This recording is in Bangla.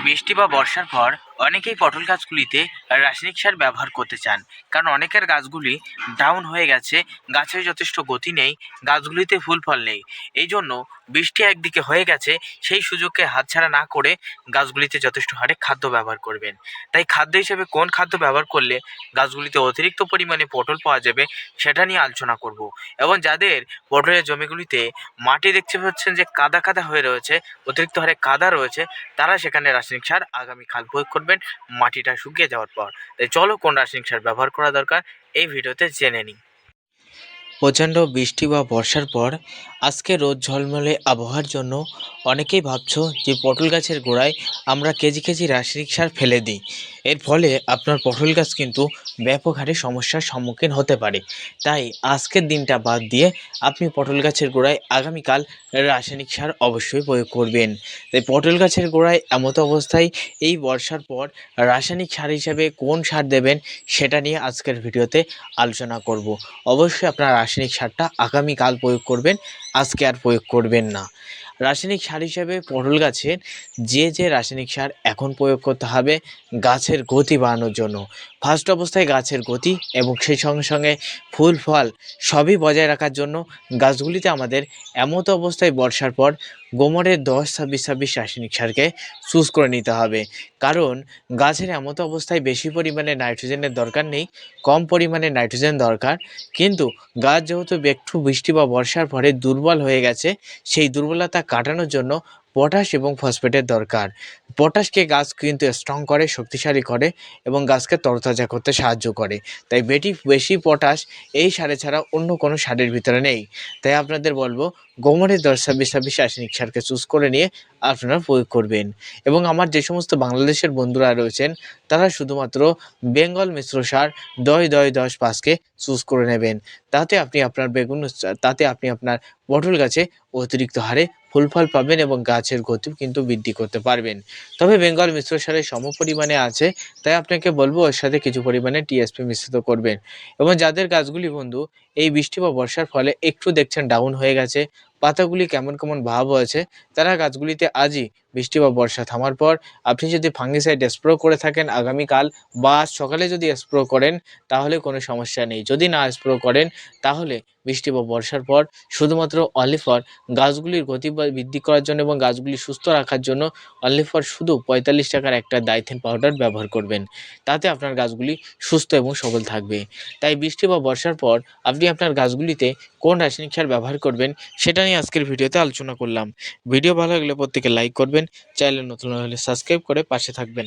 বৃষ্টি বা বর্ষার পর অনেকেই পটল গাছগুলিতে রাসায়নিক সার ব্যবহার করতে চান, কারণ অনেকের গাছগুলি ডাউন হয়ে গেছে গাছের যথেষ্ট গতি নেই, গাছগুলিতে ফুল ফল নেই। এই জন্য বৃষ্টি একদিকে হয়ে গেছে, সেই সুযোগকে হাতছাড়া না করে গাছগুলিতে যথেষ্ট হারে খাদ্য ব্যবহার করবেন। তাই খাদ্য হিসেবে কোন খাদ্য ব্যবহার করলে গাছগুলিতে অতিরিক্ত পরিমাণে পটল পাওয়া যাবে, সেটা নিয়ে আলোচনা করব। এবং যাদের পটলের জমিগুলিতে মাটি দেখতে পাচ্ছেন যে কাদা কাদা হয়ে রয়েছে, অতিরিক্ত হারে কাদা রয়েছে, তারা সেখানে রাসায়নিক সার আগামীকাল প্রয়োগ করবেন মাটিটা শুকিয়ে যাওয়ার পর। তাই চলো কোন রাসায়নিক সার ব্যবহার করা দরকার, এই ভিডিওতে জেনে নিই। প্রচণ্ড বৃষ্টি বা বর্ষার পর আজকে রোদ ঝলমলে আবহাওয়ার জন্য অনেকেই ভাবছ যে পটল গাছের গোড়ায় আমরা কেজি কেজি রাসায়নিক সার ফেলে দিই। এর ফলে আপনার পটল গাছ কিন্তু ব্যাপক হারে সমস্যার সম্মুখীন হতে পারে। তাই আজকের দিনটা বাদ দিয়ে আপনি পটল গাছের গোড়ায় আগামীকাল রাসায়নিক সার অবশ্যই প্রয়োগ করবেন। তাই পটল গাছের গোড়ায় এমত অবস্থায় এই বর্ষার পর রাসায়নিক সার হিসাবে কোন সার দেবেন সেটা নিয়ে আজকের ভিডিওতে আলোচনা করব। অবশ্যই আপনার রাসায়নিক সারটা আগামীকাল প্রয়োগ করবেন। আজকে আর প্রয়োগ করবেন না। রাসায়নিক সার হিসাবে পটল গাছের যে যে রাসায়নিক সার এখন প্রয়োগ করতে হবে, গাছের গতি বাড়ানোর জন্য। ফার্স্ট অবস্থায় গাছের গতি এবং সেই সঙ্গে সঙ্গে ফুল ফল সবই বজায় রাখার জন্য গাছগুলিতে আমাদের এমত অবস্থায় বর্ষার পর গোমরের দশ ছাব্বিশ ছাব্বিশ রাসায়নিক সারকে চুজ করে নিতে হবে। কারণ গাছের এমত অবস্থায় বেশি পরিমাণে নাইট্রোজেনের দরকার নেই, কম পরিমাণে নাইট্রোজেন দরকার। কিন্তু গাছ যেহেতু একটু বৃষ্টি বা বর্ষার পরে দুর্বল হয়ে গেছে, সেই দুর্বলতা কাটানোর জন্য পটাশ এবং ফসফেটের দরকার। পটাশকে গাছ কিন্তু স্ট্রং করে, শক্তিশালী করে এবং গাছকে তরতাজা করতে সাহায্য করে। তাই বেটি, বেশি পটাশ এই সারে ছাড়া অন্য কোনো সারের ভিতরে নেই। তাই আপনাদের বলব গোমরের দশ ছাব্বিশ ছাব্বিশ রাসায়নিক সারকে চুজ করে নিয়ে আপনারা প্রয়োগ করবেন। এবং আমার যে সমস্ত বাংলাদেশের বন্ধুরা রয়েছেন তারা শুধুমাত্র বেঙ্গল মিশ্র সার দয় দয় দশ পাঁচকে চুজ করে নেবেন। তাতে আপনি আপনার বেগুন তাতে আপনি আপনার পটল গাছে অতিরিক্ত হারে ফুল ফল পাবেন এবং গাছের গতিও কিন্তু বৃদ্ধি করতে পারবেন। তবে বেঙ্গল মিশ্র সারের সম পরিমাণে আছে, তাই আপনাকে বলব ওর সাথে কিছু পরিমাণে টিএসপি মিশ্রিত করবেন। এবং যাদের গাছগুলি বন্ধু, এই বৃষ্টি বা বর্ষার ফলে একটু দেখছেন ডাউন হয়ে গেছে, পাতাগুলি কেমন কেমন ভাব হয়েছে তারা গাছগুলিতে আজই বৃষ্টি বা বর্ষা থামার পর আপনি যদি ফাঙ্গিসাইড স্প্রো করে থাকেন আগামীকাল বা সকালে যদি স্প্রো করেন, তাহলে কোনো সমস্যা নেই। যদি না স্প্রো করেন, তাহলে বৃষ্টি বা বর্ষার পর শুধুমাত্র অনলি ফর গাছগুলির গতি বৃদ্ধি করার জন্য এবং গাছগুলি সুস্থ রাখার জন্য অলিফর শুধু পঁয়তাল্লিশ টাকার একটা ডাইথেন পাউডার ব্যবহার করবেন। তাতে আপনার গাছগুলি সুস্থ এবং সবল থাকবে। তাই বৃষ্টি বা বর্ষার পর আপনি আপনার গাছগুলিতে কোন রাসায়নিক সার ব্যবহার করবেন, সেটা নিয়ে আজকের ভিডিওতে আলোচনা করলাম। ভিডিও ভালো লাগলে প্রত্যেকে লাইক করবেন। চ্যানেল নতুন হলে সাবস্ক্রাইব করে পাশে থাকবেন।